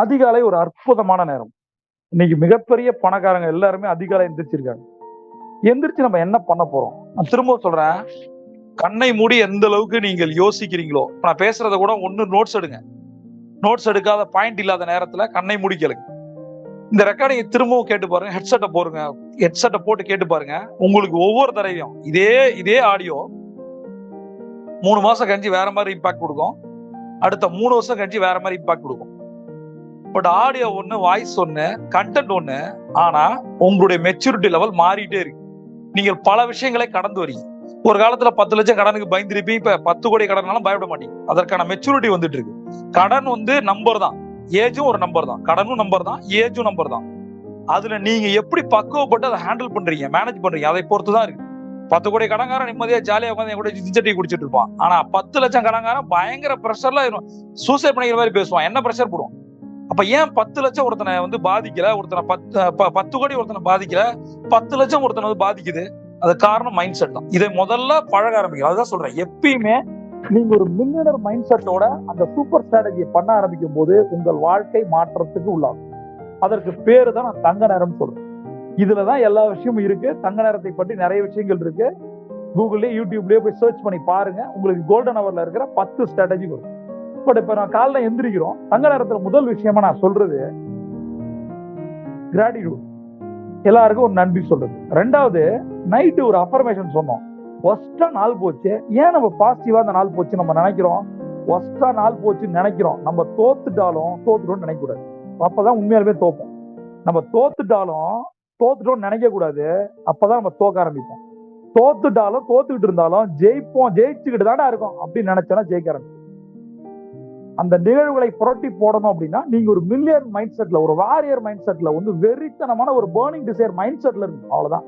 அதிகாலை ஒரு அற்புதமான நேரம். இன்னைக்கு மிகப்பெரிய பணக்காரங்க எல்லாருமே அதிகாலை எந்திரிச்சிருக்காங்க. எந்திரிச்சு நம்ம என்ன பண்ண போறோம்? நான் திரும்ப சொல்றேன். கண்ணை மூடி எந்த அளவுக்கு நீங்கள் யோசிக்கிறீங்களோ இப்ப நான் பேசுறத கூட ஒன்னு நோட்ஸ் எடுங்க. நோட்ஸ் எடுக்காத பாயிண்ட் இல்லாத நேரத்துல கண்ணை முடிக்கலுங்க இந்த ரெக்கார்டிங்கை திரும்பவும் கேட்டு பாருங்க. ஹெட்செட்டை போடுங்க. ஹெட்செட்டை போட்டு கேட்டு பாருங்க. உங்களுக்கு ஒவ்வொரு தடவையும் இதே இதே ஆடியோ மூணு மாசம் கழிஞ்சு வேற மாதிரி இம்பாக்ட் கொடுக்கும். அடுத்த மூணு வருஷம் கழிஞ்சு வேற மாதிரி இம்பாக்ட் கொடுக்கும். பட் ஆடியோ ஒண்ணு வாய்ஸ் ஒண்ணு கண்டென்ட் ஒண்ணு ஆனா உங்களுடைய மெச்சூரிட்டி லெவல் மாறிட்டே இருக்கு. நீங்கள் பல விஷயங்களை கடந்து வரீங்க. ஒரு காலத்துல பத்து லட்சம் கடனுக்கு பயந்துருப்பீங்க இப்ப பத்து கோடி கடனாலும் பயப்பட மாட்டீங்க. அதற்கான மெச்சூரிட்டி வந்துட்டு இருக்கு. கடன் வந்து நம்பர் தான். ஏஜும் ஒரு நம்பர் தான். கடனும் நம்பர் தான் ஏஜும் நம்பர் தான். அதுல நீங்க எப்படி பக்குவப்பட்டு அதை ஹேண்டில் பண்றீங்க மேனேஜ் பண்றீங்க அதை பொறுத்து தான் இருக்கு. பத்து கோடி கடங்காரன் நிம்மதியா ஜாலியா உட்காந்து என் கூட ஜிஞ்சட்டி குடிச்சிட்டு இருப்பான். ஆனா பத்து லட்சம் கடன்காரன் பயங்கர ப்ரெஷர்ல சூசைட் பண்ணிக்கிற மாதிரி பேசுவான். என்ன ப்ரெஷர் போடுவான்? அப்ப ஏன் பத்து லட்சம் ஒருத்தனை வந்து பாதிக்கல? ஒருத்தனை பத்து ப- பத்து கோடி ஒருத்தனை பாதிக்கல? பத்து லட்சம் ஒருத்தனை வந்து பாதிக்குது. அது காரணம் மைண்ட் செட் தான். இதை முதல்ல பழக ஆரம்பிக்கும் அதுதான் சொல்றேன். எப்பயுமே நீங்க ஒரு மில்லியனர் மைண்ட் செட்டோட அந்த சூப்பர் ஸ்ட்ராட்டஜியை பண்ண ஆரம்பிக்கும் போது உங்கள் வாழ்க்கை மாற்றத்துக்கு உள்ளாகும். அதற்கு பேரு தான் நான் தங்க நேரம் சொல்றேன். இதுலதான் எல்லா விஷயமும் இருக்கு. தங்க நேரத்தை பற்றி நிறைய விஷயங்கள் இருக்கு. கூகுள்லயே யூடியூப்லயே போய் சர்ச் பண்ணி பாருங்க. உங்களுக்கு கோல்டன் ஹவர்ல இருக்கிற பத்து ஸ்ட்ராட்டஜி வரும். பட் இப்ப நான் காலைல எந்திரிக்கிறோம். தங்க நேரத்துல முதல் விஷயமா நான் சொல்றது கிராட்டிடியூட் எல்லாருக்கும் ஒரு நன்றி சொல்றது. ரெண்டாவது நைட்டு ஒரு அஃபர்மேஷன் சொன்னோம். ஒஸ்டா நாள் போச்சு. ஏன் நம்ம பாசிட்டிவா அந்த நாள் போச்சு நம்ம நினைக்கிறோம்? ஒஸ்டா நாள் போச்சுன்னு நினைக்கிறோம். நம்ம தோத்துட்டாலும் தோத்துட்டோம்னு நினைக்கக்கூடாது. அப்பதான் உண்மையாலுமே தோப்போம். நம்ம தோத்துட்டாலும் தோத்துட்டோம்னு நினைக்க கூடாது அப்பதான் நம்ம தோக்க ஆரம்பிப்போம். தோத்துட்டாலும் தோத்துக்கிட்டு இருந்தாலும் ஜெயிப்போம். ஜெயிச்சுக்கிட்டு தானே இருக்கும். அப்படின்னு நினைச்சோன்னா ஜெயிக்க ஆரம்பிப்போம். அந்த நிகழ்வுகளை புரட்டி போடணும் அப்படின்னா நீங்க ஒரு மில்லியன் மைண்ட் செட்ல ஒரு வாரியர் மைண்ட் செட்ல வந்து வெறித்தனமான ஒரு பேர்னிங் டிசைர் மைண்ட் செட்ல இருக்கும் அவ்வளவுதான்.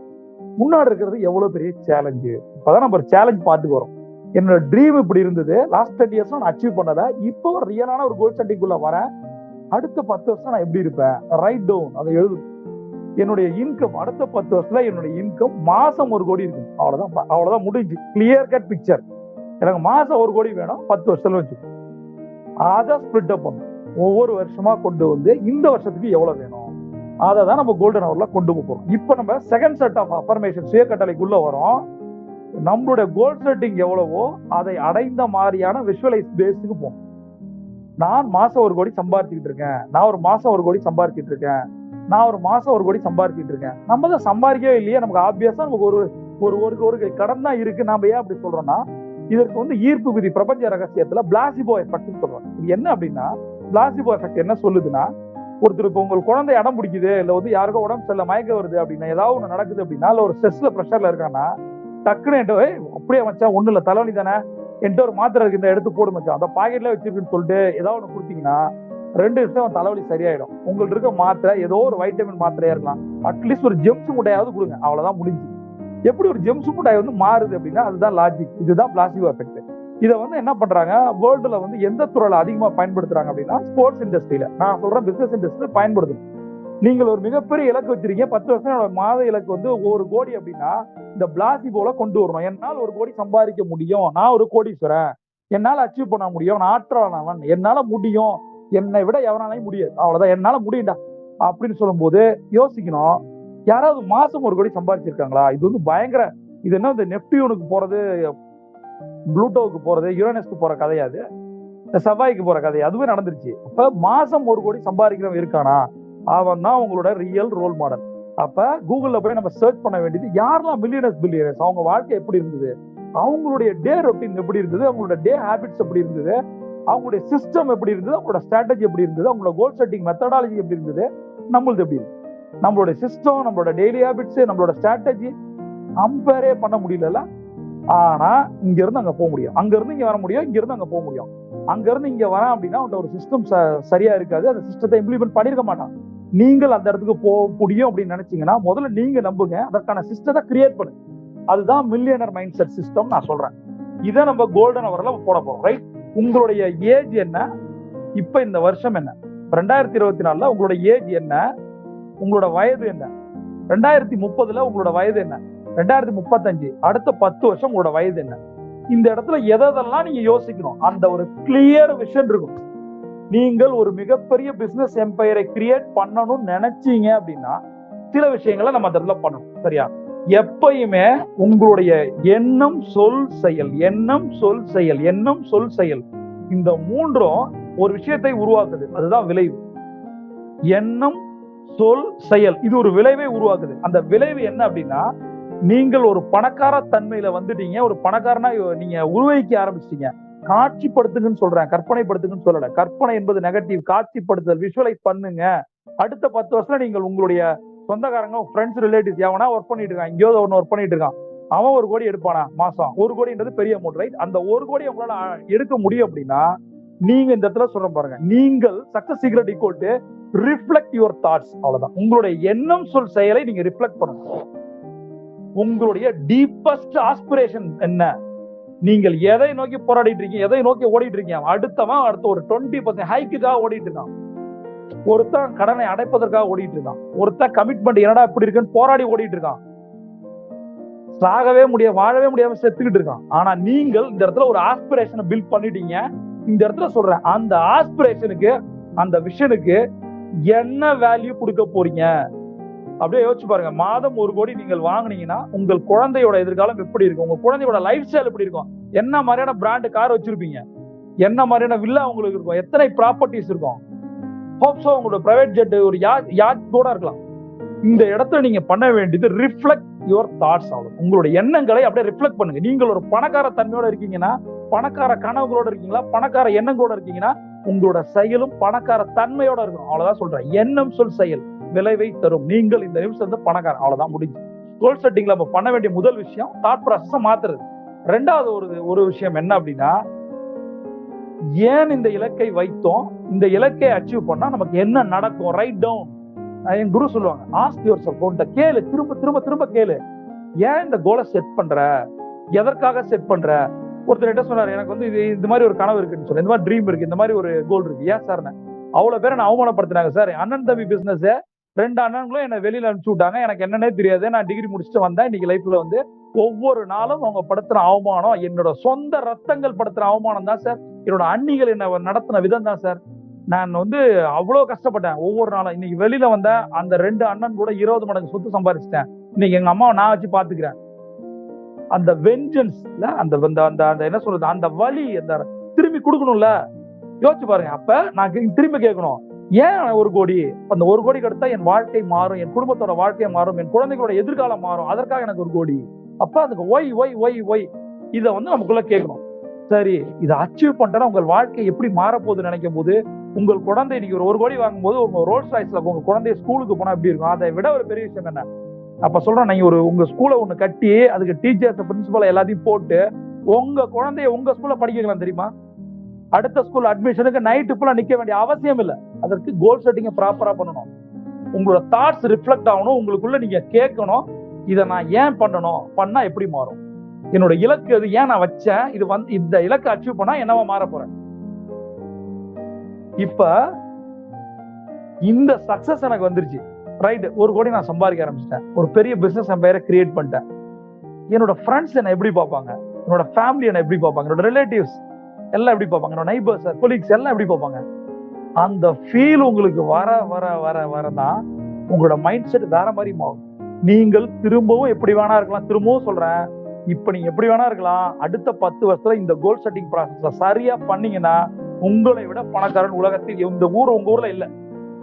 முன்னாடி இருக்கிறது எவ்வளவு பெரிய சேலஞ்சு இப்பதான் நம்ம ஒரு சேலஞ்ச் பார்த்துக்கு வரோம். என்னோட ட்ரீம் இப்படி இருந்தது. லாஸ்ட் டென் இயர்ஸ் நான் அச்சீவ் பண்ணல. இப்போ ஒரு ரியலான ஒரு கோல் செட்டிங்குள்ள வரேன். அடுத்த பத்து வருஷம் நான் எப்படி இருப்பேன்? ரைட் டவுன் அதை எழுது என்னுடைய இன்கம் அடுத்த பத்து வருஷத்துல என்னுடைய இன்கம் மாசம் ஒரு கோடி இருக்கும். அவ்வளவுதான். அவ்வளவுதான் முடிஞ்சு. கிளியர் கட் பிக்சர் எனக்கு மாசம் ஒரு கோடி வேணும். பத்து வருஷத்துல வச்சுக்கோ. அதை ஸ்பிளிட் அப் பண்ணும் ஒவ்வொரு வருஷமா கொண்டு வந்து இந்த வருஷத்துக்கு எவ்வளவு வேணும்? அதை தான் நம்ம கோல்டன் ஹவர்ல கொண்டு போகிறோம் இப்போ நம்ம செகண்ட் செட் ஆஃப் அஃபர்மேஷன் சுய கட்டளைக்குள்ள வரோம். நம்மளுடைய கோல் செட்டிங் எவ்வளவோ அதை அடைந்த மாதிரியான விஷுவலைஸ் பேஸுக்கு போகும் நான் மாசம் ஒரு கோடி சம்பாதிச்சுட்டு இருக்கேன். நான் ஒரு மாசம் ஒரு கோடி சம்பாதிச்சுட்டு இருக்கேன். நான் ஒரு மாசம் ஒரு கோடி சம்பாதிச்சுட்டு இருக்கேன். நம்ம தான் சம்பாதிக்கவே இல்லையே. நமக்கு ஆப்வியஸா நமக்கு ஒரு ஒரு ஒரு ஒரு கடன் தான் இருக்கு. நாம ஏன் அப்படி சொல்றோம்னா இதற்கு வந்து ஈர்ப்பு விதி பிரபஞ்ச ரகசியத்துல பிளாசிபோ எஃபெக்ட் சொல்லுவாங்க இது என்ன அப்படின்னா பிளாசிபோ எஃபெக்ட் என்ன சொல்லுதுன்னா ஒருத்தர் இப்போ உங்கள் குழந்தை இடம் பிடிக்குது இல்ல வந்து யாருக்கோ உடம்பு சரியில்ல மயக்க வருது அப்படின்னா ஏதாவது ஒண்ணு நடக்குது அப்படின்னா இல்ல ஒரு ஸ்ட்ரெஸ்ல ப்ரெஷர்ல இருக்கான்னா டக்குன்னு என்கிட்ட அப்படியே வச்சா ஒண்ணு இல்ல தலைவலி தானே என்கிட்ட ஒரு மாத்திரை இருக்கு இந்த எடுத்து போடு மச்சான் அந்த பாக்கெட்ல வச்சிருக்குன்னு சொல்லிட்டு ஏதாவது ஒண்ணு கொடுத்தீங்கன்னா ரெண்டு நிமிஷம் தலைவலி சரியாயிடும். உங்களுக்கு இருக்க மாத்திரை ஏதோ ஒரு வைட்டமின் மாத்திரையா இருக்கலாம். அட்லீஸ்ட் ஒரு ஜெம்ஸ் முட்டையாவது கொடுங்க. அவ்வளவுதான் முடிஞ்சு. எப்படி ஒரு ஜெம்ஸ் முட்டாய் வந்து மாறுது அப்படின்னா அதுதான் லாஜிக் இதுதான் பிளாசிவோ எஃபெக்ட் இதை வந்து என்ன பண்றாங்க? வேர்ல்டுல வந்து எந்த துறையில அதிகமா பயன்படுத்துறாங்க அப்படின்னா ஸ்போர்ட்ஸ் இண்டஸ்ட்ரியில நான் சொல்றேன் பிசினஸ் இண்டஸ்ட்ரியில பயன்படுத்தணும். நீங்கள் ஒரு மிகப்பெரிய இலக்கு வச்சிருக்கீங்க. பத்து வருஷம் என்னோட மாத இலக்கு வந்து ஒரு கோடி அப்படின்னா இந்த பிளாசிபோல கொண்டு வரணும். என்னால் ஒரு கோடி சம்பாதிக்க முடியும். நான் ஒரு கோடீஸ்வரன். என்னால் அச்சீவ் பண்ண முடியும். நான் ஆற்றலானவன் என்னால முடியும். என்னை விட எவனாலையும் முடியாது. அவ்வளவுதான். என்னால முடியும்டா. அப்படின்னு சொல்லும்போது யோசிக்கணும். யாராவது மாசம் ஒரு கோடி சம்பாதிச்சிருக்காங்களா? இது வந்து பயங்கர இது என்ன இந்த நெப்டியூனுக்கு போறது ப்ளூட்டோவுக்கு போறது யுரேனஸ்க்கு போற கதையாது அது? செவ்வாய்க்கு போற கதை அதுவே நடந்துருச்சு. அப்ப மாசம் ஒரு கோடி சம்பாதிக்கிறவன் இருக்கானா? அவன் தான் உங்களோட ரியல் ரோல் மாடல் அப்ப கூகுள்ல போய் நம்ம சர்ச் பண்ண வேண்டியது யாரெல்லாம் மில்லியனர்ஸ் பில்லியனர்ஸ் அவங்க வாழ்க்கை எப்படி இருந்தது? அவங்களுடைய டே ரொட்டீன் எப்படி இருந்தது? அவங்களோட டே ஹேபிட்ஸ் எப்படி இருந்தது? அவங்களுடைய சிஸ்டம் எப்படி இருந்தது? அவங்களோட ஸ்ட்ராட்டஜி எப்படி இருந்தது? அவங்களோட கோல் செட்டிங் மெத்தடாலஜி எப்படி இருந்தது? நம்மளது எப்படி இருந்தது நம்மளோட சிஸ்டம் நம்மளோட டெய்லி ஹேபிட்ஸ் நம்மளோட ஸ்ட்ராட்டஜி கம்பேரே பண்ண முடியல ஆனா இங்க இருந்து அங்க போக முடியும். அங்க இருந்து இங்க வர முடியும் இங்க இருந்து அங்க போக முடியும். அங்க இருந்து இங்க வரேன் அப்படின்னா அவன்கிட்ட ஒரு சிஸ்டம் சரியா இருக்காது. அந்த சிஸ்டத்தை இம்ப்ளிமெண்ட் பண்ணிருக்க மாட்டான். நீங்கள் அந்த இடத்துக்கு போக முடியும் அப்படின்னு நினைச்சீங்கன்னா முதல்ல நீங்க நம்புங்க. அதற்கான சிஸ்டத்தை கிரியேட் பண்ணு. அதுதான் மில்லியனர் மைண்ட் செட் சிஸ்டம் நான் சொல்றேன். இதை நம்ம கோல்டன் அவர்ல போட போறோம். ரைட் உங்களுடைய ஏஜ் என்ன? இப்ப இந்த வருஷம் என்ன? ரெண்டாயிரத்தி இருபத்தி நாலுல உங்களோட ஏஜ் என்ன? உங்களோட வயது என்ன? ரெண்டாயிரத்தி முப்பதுல உங்களோட வயது என்ன? ரெண்டாயிரத்தி முப்பத்தஞ்சு அடுத்த பத்து வருஷம் உங்களோட வயது என்ன? இந்த இடத்துல எதெல்லாம் நீங்க யோசிக்கணும்? அந்த ஒரு கிளியர் விஷன் இருக்கும். நீங்கள் ஒரு மிகப்பெரிய பிசினஸ் எம்பையரை கிரியேட் பண்ணணும்னு நினைச்சீங்க அப்படின்னா சில விஷயங்களை நம்ம அந்த இடத்துல பண்ணணும். சரியா? எப்பயுமே உங்களுடைய எண்ணம் சொல் செயல் எண்ணம் சொல் செயல் எண்ணம் சொல் செயல். இந்த மூன்றும் ஒரு விஷயத்தை உருவாக்குது. அதுதான் விளைவு. எண்ணம் சொல் செயல். இது ஒரு விளைவை உருவாக்குது. அந்த விளைவு என்ன அப்படின்னா நீங்கள் ஒரு பணக்கார தன்மையில வந்துட்டீங்க. ஒரு பணக்காரனா நீங்க உருவகிக்க ஆரம்பிச்சிட்டீங்க. காட்சிப்படுத்துங்கன்னு சொல்றேன். கற்பனைப்படுத்துங்கன்னு சொல்லல. கற்பனை என்பது நெகட்டிவ் காட்சிப்படுத்துதல் விஷுவலைஸ் பண்ணுங்க. அடுத்த பத்து வருஷம் நீங்கள் உங்களுடைய சொந்தக்காரங்க ஃப்ரெண்ட்ஸ் ரிலேட்டிவ்ஸ் எவனா ஒர்க் பண்ணிட்டு இருக்கான் எங்கேயோ ஒன்னு ஒர்க் பண்ணிட்டு இருக்கான். அவன் ஒரு கோடி எடுப்பானா? மாசம். ஒரு கோடின்றது பெரிய அமௌண்ட் ரைட் அந்த ஒரு கோடி உங்களால எடுக்க முடியும் அப்படின்னா நீங்க இந்த இடத்துல சொல்ற பாருங்க. நீங்கள் success secret equal to reflect your thoughts அவ்வளவுதான். உங்களுடைய எண்ணம் சொல் செயலை நீங்க ரிஃப்ளெக்ட் பண்ணணும். உங்களுடைய டீப்பஸ்ட் ஆஸ்பிரேஷன் என்ன? நீங்கள் எதை நோக்கி போராடிட்டு இருக்கீங்க? எதை நோக்கி ஓடிட்டு இருக்கீங்க? அடுத்தவன் அடுத்த ஒரு டுவெண்ட்டி பர்சன்ட் ஹைக்குக்காக ஓடிட்டு இருக்கான். ஒருத்தன் கடனை அடைப்பதற்காக ஓடிட்டு இருக்கான். ஒருத்தன் கமிட்மெண்ட் என்னடா இப்படி இருக்குன்னு போராடி ஓடிட்டு இருக்கான். சாகவே முடியாது வாழவே முடியாம செத்துக்கிட்டு இருக்கான். ஆனா நீங்கள் இந்த இடத்துல ஒரு ஆஸ்பிரேஷனை பில்ட் பண்ணிட்டீங்க. இந்த இடத்துல சொல்றேன் அந்த ஆஸ்பிரேஷனுக்கு அந்த விஷனுக்கு என்ன வேல்யூ கொடுக்க போறீங்க? அப்படியே யோசிச்சு பாருங்க மாதம் ஒரு கோடி நீங்கள் வாங்குனீங்கன்னா உங்கள் குழந்தையோட எதிர்காலம் எப்படி இருக்கும்? உங்க குழந்தையோட லைஃப் ஸ்டைல் எப்படி இருக்கும்? என்ன மாதிரியான பிராண்ட் கார் வச்சிருப்பீங்க? என்ன மாதிரியான வில்லா உங்களுக்கு இருக்கும்? எத்தனை ப்ராப்பர்ட்டிஸ் இருக்கும்? ஹோப்ஸோ உங்களோட பிரைவேட் ஜெட் ஒரு யாட் கூட இருக்கலாம். இந்த இடத்துல நீங்க பண்ண வேண்டியது ரிஃப்ளெக்ட் யுவர் தாட்ஸ் ஆகும் உங்களோட எண்ணங்களை அப்படியே ரிஃப்ளெக்ட் பண்ணுங்க. நீங்கள் ஒரு பணக்கார தன்மையோட இருக்கீங்கன்னா பணக்கார கனவுகளோட இருக்கீங்களா? பணக்கார எண்ணங்களோட இருக்கீங்கன்னா உங்களோட செயலும் பணக்கார தன்மையோட இருக்கணும். அவ்வளவுதான் சொல்றேன். எண்ணம் சொல் செயல். விளைவை தரும். நீங்கள் இந்த நிமிஷம் வந்து பணக்காரன். அவ்வளவுதான் முடிஞ்சு. கோல் செட்டிங்ல நம்ம பண்ண வேண்டிய முதல் விஷயம் தாட் ப்ராசஸ மாத்துறது. ரெண்டாவது ஒரு ஒரு விஷயம் என்ன அப்படின்னா ஏன் இந்த இலக்கை வைத்தோம்? இந்த இலக்கை அச்சீவ் பண்ணா நமக்கு என்ன நடக்கும்? ரைட் டவுன் என் குரு சொல்லுவாங்க ஆஸ்க் யுவர் செல்ஃப் கேளு. திரும்ப திரும்ப திரும்ப கேளு. ஏன் இந்த கோலை செட் பண்ற? எதற்காக செட் பண்ற? ஒருத்தர் சொன்னார் எனக்கு வந்து இது இந்த மாதிரி ஒரு கனவு இருக்குன்னு சொல்லி. இந்த மாதிரி ட்ரீம் இருக்கு. இந்த மாதிரி ஒரு கோல் இருக்கு. ஏன் சார் அவ்வளவு பேரை நான் அவமானப்படுத்தினாங்க சார் அண்ணன் தம்பி பிசினஸ் ரெண்டு அண்ணன்களும் என்ன வெளியில அனுப்பிச்சு விட்டாங்க. எனக்கு என்னன்னே தெரியாது. நான் டிகிரி முடிச்சுட்டு வந்தேன். இன்னைக்கு லைஃப்ல வந்து ஒவ்வொரு நாளும் அவங்க படுத்துற அவமானம் என்னோட சொந்த ரத்தங்கள் படுத்துற அவமானம் தான் சார் என்னோட அண்ணிகள் என்ன நடத்தின விதம் தான் சார் நான் வந்து அவ்வளவு கஷ்டப்பட்டேன். ஒவ்வொரு நாளும். இன்னைக்கு வெளியில வந்தேன் அந்த ரெண்டு அண்ணன் கூட இருபது மடங்கு சொத்து சம்பாதிச்சிட்டேன் இன்னைக்கு எங்க அம்மாவை நான் வச்சு பாத்துக்கிறேன். அந்த வெஞ்சன்ஸ்ல அந்த அந்த அந்த அந்த என்ன சொல்றது அந்த வழி அந்த திரும்பி கொடுக்கணும்ல? யோசிச்சு பாருங்க. அப்ப நான் கே- திரும்பி கேட்கணும். ஏன் ஒரு கோடி? அந்த ஒரு கோடி எடுத்தா என் வாழ்க்கை மாறும் என் குடும்பத்தோட வாழ்க்கை மாறும் என் குழந்தைகளோட எதிர்காலம் மாறும். அதற்காக எனக்கு ஒரு கோடி. அப்ப அதுக்கு ஒய் ஒய் ஒய் ஒய். இத வந்து நமக்குள்ள கேட்கணும். சரி இதை அச்சீவ் பண்ணிட்டா உங்கள் வாழ்க்கை எப்படி மாறப்போகுது நினைக்கும் போது உங்கள் குழந்தை நீங்க ஒரு ஒரு கோடி வாங்கும்போது உங்க ரோல்ஸ் ராய்ஸ்ல உங்க குழந்தைய ஸ்கூலுக்கு போனா எப்படி இருக்கும்? அதை விட ஒரு பெரிய விஷயம் என்ன? அப்ப சொல்றேன் நீங்க ஒரு உங்க ஸ்கூலை ஒண்ணு கட்டி அதுக்கு டீச்சர்ஸ் பிரின்சிபல் எல்லாத்தையும் போட்டு உங்க குழந்தைய உங்க ஸ்கூல்ல படிக்க வைக்கலாம் தெரியுமா? அடுத்த ஸ்கூல் அட்மிஷனுக்கு நைட்டு ஃபுல்லா நிக்க வேண்டிய அவசியம் இல்லை. அதற்கு கோல் செட்டிங்க ப்ராப்பரா பண்ணணும். உங்களோட தாட்ஸ் ரிஃப்ளெக்ட் ஆகணும். உங்களுக்குள்ள நீங்க கேட்கணும். இதை நான் ஏன் பண்ணணும்? பண்ணா எப்படி மாறும்? என்னோட இலக்கு அது ஏன் நான் வச்சேன்? இது வந்து இந்த இலக்கை அச்சீவ் பண்ணா என்னவா மாற போறேன்? இப்ப இந்த சக்சஸ் எனக்கு வந்துருச்சு. ரைட் ஒரு கோடி நான் சம்பாதிக்க ஆரம்பிச்சிட்டேன். ஒரு பெரிய பிசினஸ் எம்பையரை கிரியேட் பண்ணிட்டேன். என்னோட ஃப்ரெண்ட்ஸ் என்ன எப்படி பார்ப்பாங்க? என்னோட ஃபேமிலி என்ன எப்படி பார்ப்பாங்க? என்னோட ரிலேட்டிவ்ஸ் எல்லாம் எப்படி பார்ப்பாங்க? என்னோட நைபர்ஸ் கொலீக்ஸ் எல்லாம் எப்படி பார்ப்பாங்க? அந்த ஃபீல் உங்களுக்கு வர வர வர வர தான் உங்களோட மைண்ட் செட் வேற மாதிரி மாறும். நீங்கள் திரும்பவும் எப்படி வேணா இருக்கலாம். திரும்பவும் சொல்றேன். இப்ப நீங்க எப்படி வேணா இருக்கலாம். அடுத்த பத்து வருஷத்துல இந்த கோல் செட்டிங் ப்ராசஸ் சரியா பண்ணீங்கன்னா உங்களை விட பணக்காரன் உலகத்தில் இந்த ஊர் உங்க ஊர்ல இல்ல.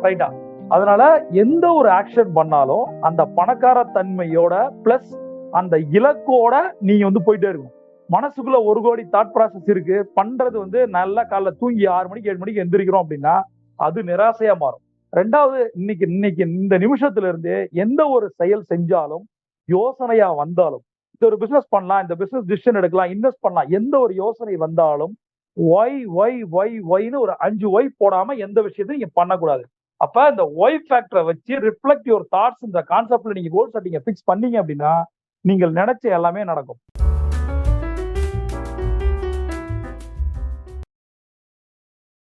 ரைட்டா அதனால எந்த ஒரு ஆக்ஷன் பண்ணாலும் அந்த பணக்கார தன்மையோட பிளஸ் அந்த இலக்கோட நீங்க வந்து போயிட்டே இருக்கும் மனசுக்குள்ள ஒரு கோடி தாட் ப்ராசஸ் இருக்கு. பண்றது வந்து நல்லா காலைல தூங்கி ஆறு மணிக்கு ஏழு மணிக்கு எந்திரிக்கிறோம் அப்படின்னா அது நிராசையா மாறும். ரெண்டாவது இன்னைக்கு இன்னைக்கு இந்த நிமிஷத்துல இருந்து எந்த ஒரு செயல் செஞ்சாலும் யோசனையா வந்தாலும் இந்த ஒரு பிசினஸ் பண்ணலாம் இந்த பிசினஸ் டிசிஷன் எடுக்கலாம் இன்வெஸ்ட் பண்ணலாம் எந்த ஒரு யோசனை வந்தாலும் ஒய் ஒய் ஒய் ஒய்னு ஒரு அஞ்சு ஒய் போடாம எந்த விஷயத்தையும் நீங்க பண்ணக்கூடாது. அப்ப இந்த ஒய் ஃபேக்டரை வச்சு ரிஃப்ளெக்ட் யுவர் தாட்ஸ் இந்த கான்செப்ட்ல நீங்க கோல் செட்டிங்க ஃபிக்ஸ் பண்ணீங்க அப்படின்னா நீங்கள் நினைச்ச எல்லாமே நடக்கும்.